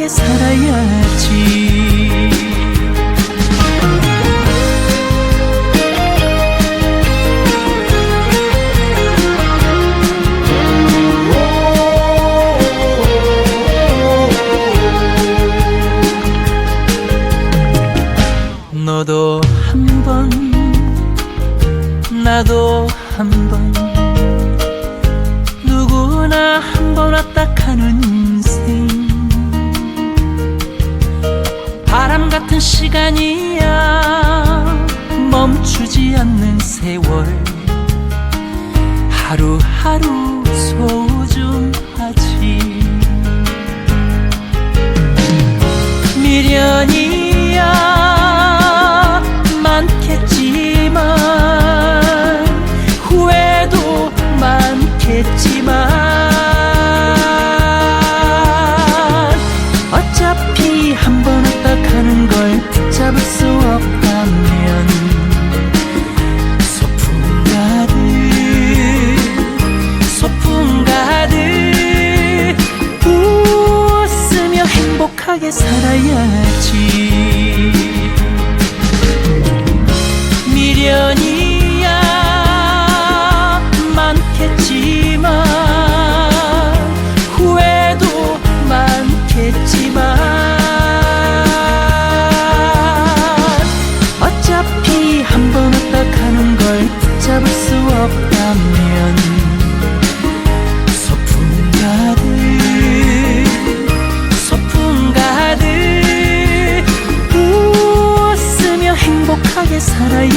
행복하게 살아야지. 너도 한 번, 나도 한 번, 같은 시간이야, 멈추지 않는 세월. 하루하루 소중하지. 미련이야 많겠지만 후회도 많겠지만 살아야지. 미련이야 많겠지만 후회도 많겠지만 어차피 한 번 왔다 가는 걸 붙잡을 수 없다 সারাই